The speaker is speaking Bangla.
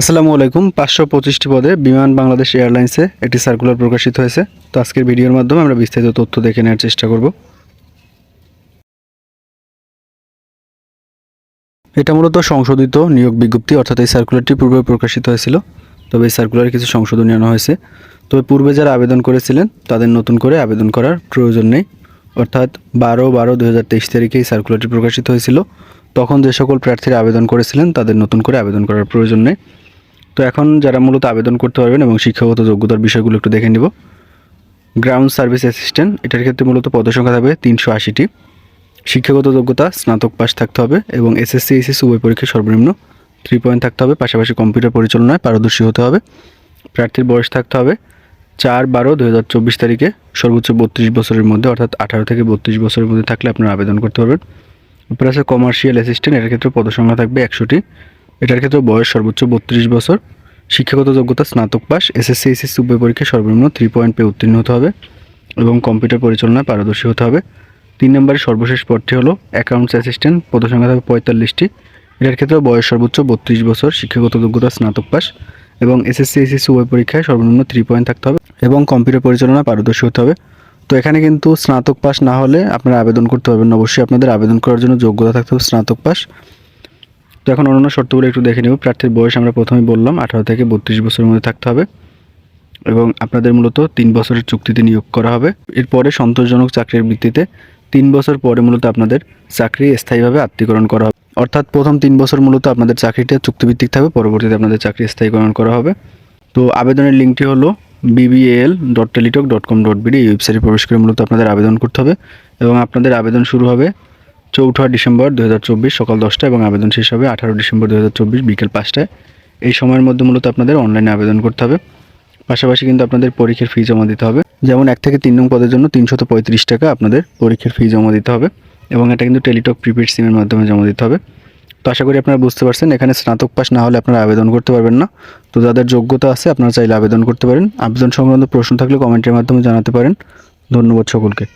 আসসালামু আলাইকুম। পাঁচশো পঁচিশটি পদে বিমান বাংলাদেশ এয়ারলাইন্সে একটি সার্কুলার প্রকাশিত হয়েছে। তো আজকের ভিডিওর মাধ্যমে আমরা বিস্তারিত তথ্য দেখে নেওয়ার চেষ্টা করব। এটা মূলত সংশোধিত নিয়োগ বিজ্ঞপ্তি, অর্থাৎ এই সার্কুলারটি পূর্বে প্রকাশিত হয়েছিল, তবে এই সার্কুলারে কিছু সংশোধনী আনা হয়েছে। তবে পূর্বে যারা আবেদন করেছিলেন, তাদের নতুন করে আবেদন করার প্রয়োজন নেই। অর্থাৎ বারো বারো দু তারিখে এই সার্কুলারটি প্রকাশিত হয়েছিল। তখন যে সকল প্রার্থীরা আবেদন করেছিলেন, তাদের নতুন করে আবেদন করার প্রয়োজন নেই। তো এখন যারা মূলত আবেদন করতে পারবেন এবং শিক্ষাগত যোগ্যতার বিষয়গুলো একটু দেখে নিব। গ্রাউন্ড সার্ভিস অ্যাসিস্ট্যান্ট এটার ক্ষেত্রে মূলত পদসংখ্যা থাকবে তিনশো আশিটি। শিক্ষাগত যোগ্যতা, স্নাতক পাস থাকতে হবে এবং এসএসসি এসএসসি উভয় পরীক্ষায় সর্বনিম্ন থ্রি পয়েন্ট থাকতে হবে। পাশাপাশি কম্পিউটার পরিচালনায় পারদর্শী হতে হবে। প্রার্থীর বয়স থাকতে হবে চার বারো দু হাজার চব্বিশ তারিখে। সর্বোচ্চ বত্রিশ বছরের মধ্যে, অর্থাৎ আঠারো থেকে বত্রিশ বছরের মধ্যে থাকলে আপনারা আবেদন করতে পারবেন। এরপর আছে কমার্শিয়াল অ্যাসিস্ট্যান্ট এটার ক্ষেত্রে পদসংখ্যা থাকবে একশোটি। এটার ক্ষেত্রে বয়স সর্বোচ্চ বত্রিশ বছর। শিক্ষাগত যোগ্যতা স্নাতক পাস এসএসসি এসএসসি উভয় পরীক্ষায় সর্বনিম্ন থ্রি পয়েন্ট পেয়ে উত্তীর্ণ হতে হবে এবং কম্পিউটার পরিচালনায় পারদর্শী হতে হবে। তিন নম্বরের সর্বশেষ পদটি হলো অ্যাকাউন্টস অ্যাসিস্ট্যান্ট পদসংখ্যা থাকবে পঁয়তাল্লিশটি। এটার ক্ষেত্রে বয়স সর্বোচ্চ বত্রিশ বছর, শিক্ষাগত যোগ্যতা স্নাতক পাস এবং এসএসসি এসএসসি উভয় পরীক্ষায় সর্বনিম্ন থ্রি পয়েন্ট থাকতে হবে এবং কম্পিউটার পরিচালনায় পারদর্শী হতে হবে। তো এখানে কিন্তু স্নাতক পাস না হলে আপনারা আবেদন করতে পারবেন অবশ্যই আপনাদের আবেদন করার জন্য যোগ্যতা থাকতে হবে স্নাতক পাস। তো এখন অন্যান্য শর্তগুলো একটু দেখে নেব। প্রার্থীর বয়স আমরা প্রথমেই বললাম, আঠারো থেকে বত্রিশ বছরের মধ্যে থাকতে হবে এবং আপনাদের মূলত তিন বছরের চুক্তিতে নিয়োগ করা হবে। এরপরে সন্তোষজনক চাকরির ভিত্তিতে তিন বছর পরে মূলত আপনাদের চাকরি স্থায়ীভাবে আত্মীকরণ করা হবে। অর্থাৎ প্রথম তিন বছর মূলত আপনাদের চাকরিটা চুক্তিভিত্তিক থাকবে, পরবর্তীতে আপনাদের চাকরি স্থায়ীকরণ করা হবে। তো আবেদনের লিঙ্কটি হলো BBL dot Teletalk dot com dot BD এই ওয়েবসাইটে প্রবেশ করে মূলত আপনাদের আবেদন করতে হবে এবং আপনাদের আবেদন শুরু হবে চৌঠা ডিসেম্বর দু হাজার চব্বিশ সকাল দশটা এবং আবেদন শেষ হবে আঠারো ডিসেম্বর দু হাজার চব্বিশ বিকেল পাঁচটায়। এই সময়ের মধ্যে মূলত আপনাদের অনলাইনে আবেদন করতে হবে। পাশাপাশি কিন্তু আপনাদের পরীক্ষার ফি জমা দিতে হবে। যেমন এক থেকে তিন নং পদের জন্য তিনশত পঁয়ত্রিশ টাকা আপনাদের পরীক্ষার ফি জমা দিতে হবে এবং এটা কিন্তু টেলিটক প্রিপেড সিমের মাধ্যমে জমা দিতে হবে। তো আশা করি আপনারা বুঝতে পারছেন, এখানে স্নাতক পাস না হলে আপনারা আবেদন করতে পারবেন না। তো যাদের যোগ্যতা আছে, আপনারা চাইলে আবেদন করতে পারেন। আবেদন সংক্রান্ত প্রশ্ন থাকলে কমেন্টের মাধ্যমে জানাতে পারেন। ধন্যবাদ সকলকে।